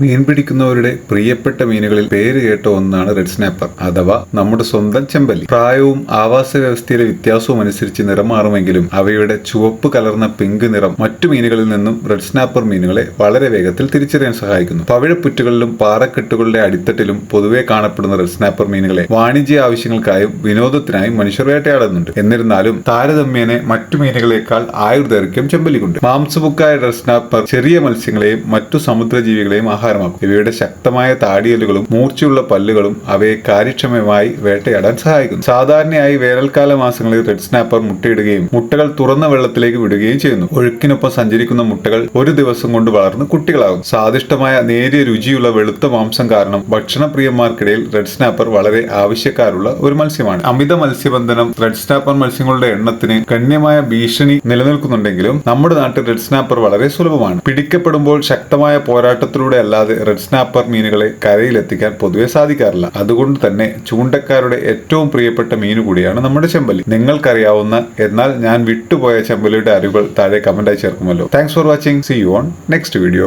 മീൻ പിടിക്കുന്നവരുടെ പ്രിയപ്പെട്ട മീനുകളിൽ പേര് കേട്ട ഒന്നാണ് റെഡ് സ്നാപ്പർ അഥവാ നമ്മുടെ സ്വന്തം ചെമ്പല്ലി. പ്രായവും ആവാസ വ്യവസ്ഥയിലെ വ്യത്യാസവും അനുസരിച്ച് നിറം മാറുമെങ്കിലും അവയുടെ ചുവപ്പ് കലർന്ന പിങ്ക് നിറം മറ്റു മീനുകളിൽ നിന്നും റെഡ് സ്നാപ്പർ മീനുകളെ വളരെ വേഗത്തിൽ തിരിച്ചറിയാൻ സഹായിക്കുന്നു. പവിഴപ്പുറ്റുകളിലും പാറക്കെട്ടുകളുടെ അടിത്തട്ടിലും പൊതുവെ കാണപ്പെടുന്ന റെഡ് സ്നാപ്പർ മീനുകളെ വാണിജ്യ ആവശ്യങ്ങൾക്കായും വിനോദത്തിനായും മനുഷ്യർ വേട്ടയാടുന്നുണ്ട്. എന്നിരുന്നാലും താരതമ്യേനെ മറ്റു മീനുകളെക്കാൾ ആയുർദൈർഘ്യം ചെമ്പല്ലിക്കുണ്ട്. മാംസബുക്കായ റെഡ് സ്നാപ്പർ ചെറിയ മത്സ്യങ്ങളെയും മറ്റു സമുദ്രജീവികളെയും ആഹാരമാക്കും ഇവയുടെ ശക്തമായ താടിയലുകളും മൂർച്ചയുള്ള പല്ലുകളും അവയെ കാര്യക്ഷമമായി വേട്ടയാടാൻ സഹായിക്കുന്നു. സാധാരണയായി വേനൽക്കാല മാസങ്ങളിൽ റെഡ് സ്നാപ്പർ മുട്ടയിടുകയും മുട്ടകൾ തുറന്ന വെള്ളത്തിലേക്ക് വിടുകയും ചെയ്യുന്നു. ഒഴുക്കിനൊപ്പം സഞ്ചരിക്കുന്ന മുട്ടകൾ ഒരു ദിവസം കൊണ്ട് വളർന്ന് കുട്ടികളാകും സ്വാദിഷ്ടമായ നേരിയ രുചിയുള്ള വെളുത്ത മാംസം കാരണം ഭക്ഷണപ്രിയന്മാർക്കിടയിൽ റെഡ് സ്നാപ്പർ വളരെ ആവശ്യക്കാരുള്ള ഒരു മത്സ്യമാണ്. അമിത മത്സ്യബന്ധനം റെഡ് സ്നാപ്പർ മത്സ്യങ്ങളുടെ എണ്ണത്തിന് ഗണ്യമായ ഭീഷണി നിലനിൽക്കുന്നുണ്ടെങ്കിലും നമ്മുടെ നാട്ടിൽ റെഡ് സ്നാപ്പർ വളരെ സുലഭമാണ്. പിടിക്കപ്പെടുമ്പോൾ ശക്തമായ പോരാട്ടത്തിലൂടെ അല്ലാതെ റെഡ് സ്നാപ്പർ മീനുകളെ കരയിലെത്തിക്കാൻ പൊതുവെ സാധിക്കാറില്ല. അതുകൊണ്ട് തന്നെ ചൂണ്ടക്കാരുടെ ഏറ്റവും പ്രിയപ്പെട്ട മീനു കൂടിയാണ് നമ്മുടെ ചെമ്പലി നിങ്ങൾക്കറിയാവുന്ന എന്നാൽ ഞാൻ വിട്ടുപോയ ചെമ്പലിയുടെ അറിവുകൾ താഴെ കമന്റായി ചേർക്കുമല്ലോ. Thanks for watching see you on next video